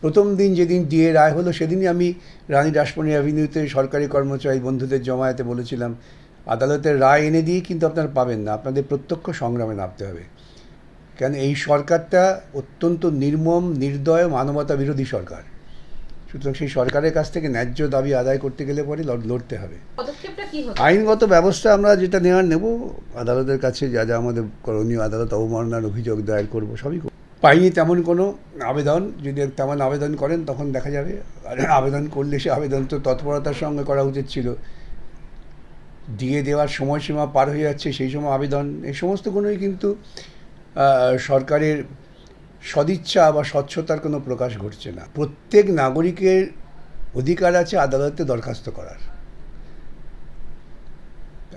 প্রথম দিন যেদিন ডিএ রায় হলো সেদিনই আমি রানী রাসমণি অ্যাভিনিউতে সরকারি কর্মচারী বন্ধুদের জমায়েতে বলেছিলাম আদালতের রায় এনে দিয়ে কিন্তু আপনারা পাবেন না আপনাদের প্রত্যক্ষ সংগ্রামে নামতে হবে। কেন এই সরকারটা অত্যন্ত নির্মম নির্দয় মানবতা বিরোধী সরকার। সুতরাং সেই সরকারের কাছ থেকে ন্যায্য দাবি আদায় করতে গেলে পরে লড়- লড়তে হবে। আইনগত ব্যবস্থা আমরা যেটা নেওয়ার নেব আদালতের কাছে যা যা আমাদের করণীয় আদালত অবমাননার অভিযোগ দায়ের করব সবই করব। পাইনি তেমন কোনো আবেদন। যদি তেমন আবেদন করেন, তখন দেখা যাবে। আবেদন করলে সে আবেদন তো তৎপরতার সঙ্গে করা উচিত ছিল। দিয়ে দেওয়ার সময়সীমা পার হয়ে যাচ্ছে, সেই সময় আবেদন। এই সমস্ত কোনোই কিন্তু সরকারের সদিচ্ছা বা স্বচ্ছতার কোনো প্রকাশ ঘটছে না। প্রত্যেক নাগরিকের অধিকার আছে আদালতে দরখাস্ত করার।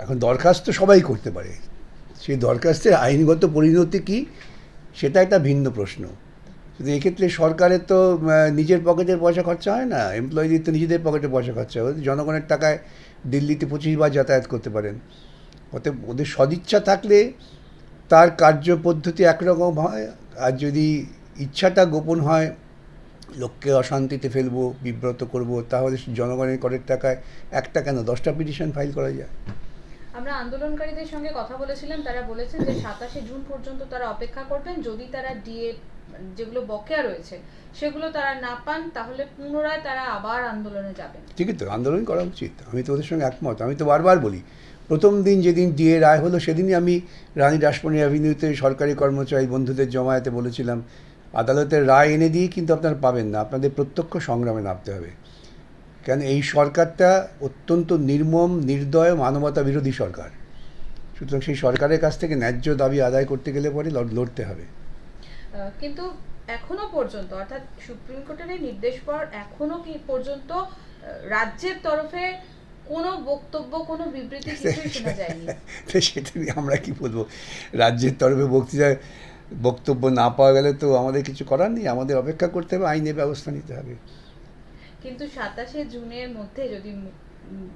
এখন দরখাস্ত সবাই করতে পারে। সেই দরখাস্তের আইনগত পরিণতি কি? সেটা একটা ভিন্ন প্রশ্ন। কিন্তু এক্ষেত্রে সরকারের তো নিজের পকেটের পয়সা খরচা হয় না? এমপ্লয়িদের তো নিজেদের পকেটে পয়সা খরচা হয়। জনগণের টাকায় দিল্লিতে পঁচিশ বার যাতায়াত করতে পারেন। অতএব ওদের সদিচ্ছা থাকলে তার কার্যপদ্ধতি একরকম হয়। আর যদি ইচ্ছাটা গোপন হয়, লোককে অশান্তিতে ফেলব, বিব্রত করব, তাহলে জনগণের করের টাকায় একটা কেন? দশটা পিটিশন ফাইল করা যায়। আমরা আন্দোলনকারীদের সঙ্গে কথা বলেছিলাম, তারা বলেছেন যে সাতাশে জুন পর্যন্ত তারা অপেক্ষা করবেন। যদি তারা ডিএ, যেগুলো বকেয়া রয়েছে, সেগুলো তারা না পান, তাহলে পুনরায় তারা আবার আন্দোলনে যাবেন। ঠিকই তো, আন্দোলন করা উচিত। আমি তো ওদের সঙ্গে একমত। আমি তো বারবার বলি, প্রথম দিন যেদিন ডিএ রায় হলো, সেদিনই আমি রানী রাসমণি অ্যাভিনিউতে সরকারি কর্মচারী বন্ধুদের জমায়েতে বলেছিলাম, আদালতের রায় এনে দিয়ে কিন্তু আপনারা পাবেন না। আপনাদের প্রত্যক্ষ সংগ্রামে নামতে হবে। কেন এই সরকারটা অত্যন্ত নির্মম নির্দয় মানবতা বিরোধী সরকার। সুতরাং সেই সরকারের কাছ থেকে ন্যায্য দাবি আদায় করতে গেলে পরে লড়তে হবে। কিন্তু এখনও পর্যন্ত অর্থাৎ সুপ্রিম কোর্টের এই নির্দেশ পর এখনও কি পর্যন্ত রাজ্যের তরফে কোনো বক্তব্য কোনো বিবৃতি কিছুই শোনা যায়নি? সেটা নিয়ে আমরা কি বলব? রাজ্যের তরফে বক্তৃতায় বক্তব্য না পাওয়া গেলে তো আমাদের কিছু করার নেই। আমাদের অপেক্ষা করতে হবে আইনে ব্যবস্থা নিতে হবে। কিন্তু সাতাশে জুনের মধ্যে যদি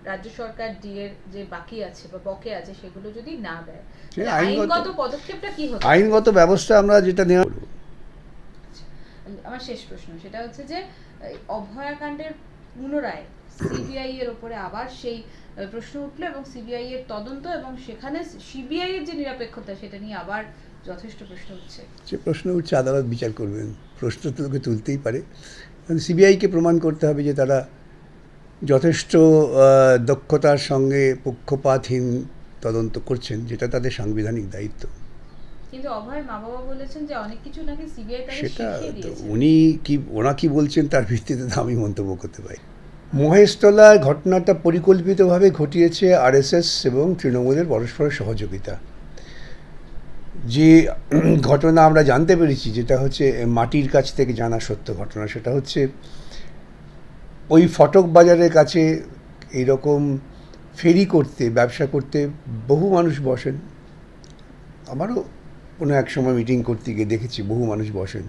রাজ্য সরকার ডিএর যে বাকি আছে বা বকে আছে সেগুলো যদি না দেয় আইনগত- পদক্ষেপটা কি হতো আইনগত ব্যবস্থা আমরা যেটা নেওয়া আমার শেষ প্রশ্ন। সেটা হচ্ছে যে অভয়াকাণ্ডের পুনরায় সিবিআই এর উপরে আবার সেই প্রশ্ন উঠল এবং সিবিআই এর তদন্ত এবং সেখানে সিবিআই এর যে নিরপেক্ষতা সেটা নিয়ে আবার যথেষ্ট প্রশ্ন উঠছে। সে প্রশ্ন উঠছে আদালত বিচার করবেন। প্রশ্ন তো লোকে তুলতেই পারে। কারণ সিবিআইকে প্রমাণ করতে হবে যে তারা যথেষ্ট দক্ষতার সঙ্গে পক্ষপাতহীন তদন্ত করছেন যেটা তাদের সাংবিধানিক দায়িত্ব। কিন্তু অভয়ের মা বাবা বলেছেন যে অনেক কিছু নাকি সিবিআই সেটা উনি কি ওরা কি বলছেন তার ভিত্তিতে তো আমি মন্তব্য করতে পারি। মহেশতলার ঘটনাটা পরিকল্পিতভাবে ঘটিয়েছে আরএসএস এবং তৃণমূলের পরস্পর সহযোগিতা। যে ঘটনা আমরা জানতে পেরেছি, যেটা হচ্ছে মাটির কাছ থেকে জানা সত্য ঘটনা, সেটা হচ্ছে ওই ফটক বাজারের কাছে এইরকম ফেরি করতে, ব্যবসা করতে বহু মানুষ বসেন। আমারও কোনো এক সময় মিটিং করতে গিয়ে দেখেছি, বহু মানুষ বসেন।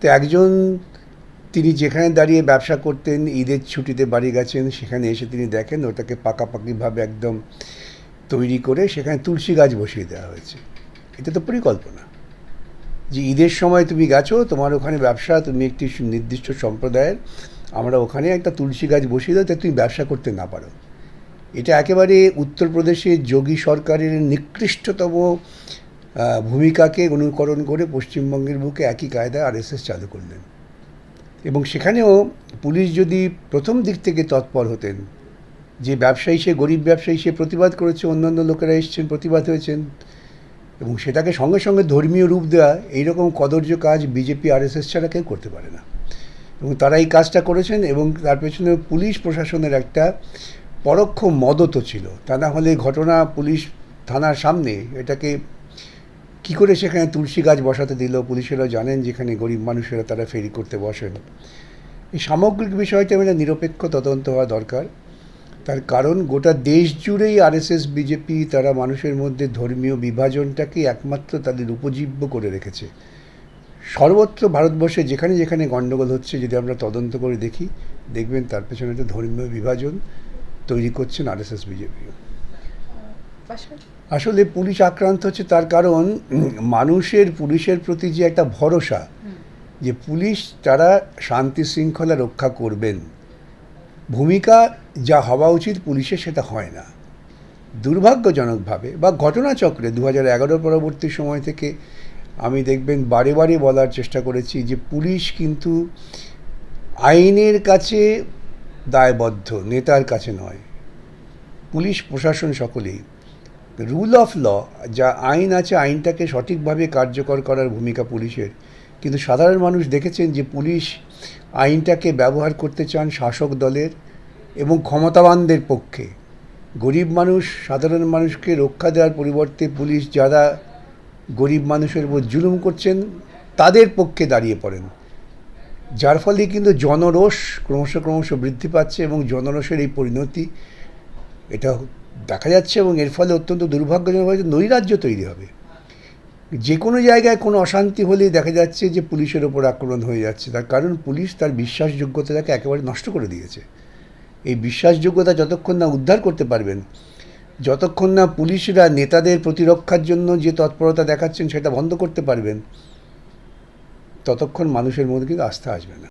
তো একজন তিনি যেখানে দাঁড়িয়ে ব্যবসা করতেন, ঈদের ছুটিতে বাড়ি গেছেন, সেখানে এসে তিনি দেখেন ওটাকে পাকাপাকিভাবে একদম তৈরি করে সেখানে তুলসী গাছ বসিয়ে দেওয়া হয়েছে। এটা তো পরিকল্পনা। যে ঈদের সময় তুমি গেছো, তোমার ওখানে ব্যবসা, তুমি একটি নির্দিষ্ট সম্প্রদায়ের, আমরা ওখানে একটা তুলসী গাছ বসিয়ে দাও তুমি ব্যবসা করতে না পারো। এটা একেবারে উত্তরপ্রদেশের যোগী সরকারের নিকৃষ্টতম ভূমিকাকে অনুকরণ করে পশ্চিমবঙ্গের বুকে একই কায়দায় আরএসএস চালু করলেন। এবং সেখানেও পুলিশ যদি প্রথম দিক থেকে তৎপর হতেন, যে ব্যবসায়ী সে গরিব ব্যবসায়ী সে প্রতিবাদ করেছে, অন্যান্য লোকেরা এসছেন, প্রতিবাদ হয়েছেন এবং সেটাকে সঙ্গে সঙ্গে ধর্মীয় রূপ দেওয়া এইরকম কদর্য কাজ বিজেপি, আরএসএস ছাড়া কেউ করতে পারে না। এবং তারা এই কাজটা করেছেন এবং তার পেছনে পুলিশ প্রশাসনের একটা পরোক্ষ মদতও ছিল। তা না হলে ঘটনা পুলিশ থানার সামনে এটাকে কি করে সেখানে তুলসী গাছ বসাতে দিল? পুলিশেরা জানেন যেখানে গরিব মানুষেরা তারা ফেরি করতে বসেন। এই সামগ্রিক বিষয়টা মানে নিরপেক্ষ তদন্ত হওয়া দরকার। তার কারণ গোটা দেশ জুড়েই আরএসএস বিজেপি তারা মানুষের মধ্যে ধর্মীয় বিভাজনটাকে একমাত্র তাদের উপজীব্য করে রেখেছে। সর্বত্র ভারতবর্ষে যেখানে যেখানে গণ্ডগোল হচ্ছে যদি আমরা তদন্ত করে দেখি দেখবেন তার পেছনে একটা ধর্মীয় বিভাজন তৈরি করছেন আরএসএস বিজেপি আসলে পুলিশ আক্রান্ত হচ্ছে তার কারণ মানুষের পুলিশের প্রতি যে একটা ভরসা যে পুলিশ তারা শান্তি শৃঙ্খলা রক্ষা করবেন। ভূমিকা যা হওয়া উচিত পুলিশের সেটা হয় না। দুর্ভাগ্যজনকভাবে বা ঘটনাচক্রে দু হাজার এগারো পরবর্তী সময় থেকে আমি দেখবেন বারে বারে বলার চেষ্টা করেছি যে পুলিশ কিন্তু আইনের কাছে দায়বদ্ধ, নেতার কাছে নয়। পুলিশ, প্রশাসন সকলেই। রুল অফ ল, যা আইন আছে, আইনটাকে সঠিকভাবে কার্যকর করার ভূমিকা পুলিশের। কিন্তু সাধারণ মানুষ দেখেছেন যে পুলিশ আইনটাকে ব্যবহার করতে চান শাসক দলের এবং ক্ষমতাবানদের পক্ষে। গরিব মানুষ, সাধারণ মানুষকে রক্ষা দেওয়ার পরিবর্তে পুলিশ যারা গরিব মানুষের উপর জুলুম করছেন, তাদের পক্ষে দাঁড়িয়ে পড়েন। যার ফলে কিন্তু জনরোষ ক্রমশ ক্রমশ বৃদ্ধি পাচ্ছে এবং জনরোষের এই পরিণতি এটা দেখা যাচ্ছে এবং এর ফলে অত্যন্ত দুর্ভাগ্যজনকভাবে নৈরাজ্য তৈরি হবে। যে কোনো জায়গায় কোনো অশান্তি হলেই দেখা যাচ্ছে যে পুলিশের ওপর আক্রমণ হয়ে যাচ্ছে। তার কারণ পুলিশ তার বিশ্বাসযোগ্যতাটাকে একেবারে নষ্ট করে দিয়েছে। এই বিশ্বাসযোগ্যতা যতক্ষণ না উদ্ধার করতে পারবেন, যতক্ষণ না পুলিশরা নেতাদের প্রতিরক্ষার জন্য যে তৎপরতা দেখাচ্ছেন সেটা বন্ধ করতে পারবেন, ততক্ষণ মানুষের মধ্যে কিন্তু আস্থা আসবে না।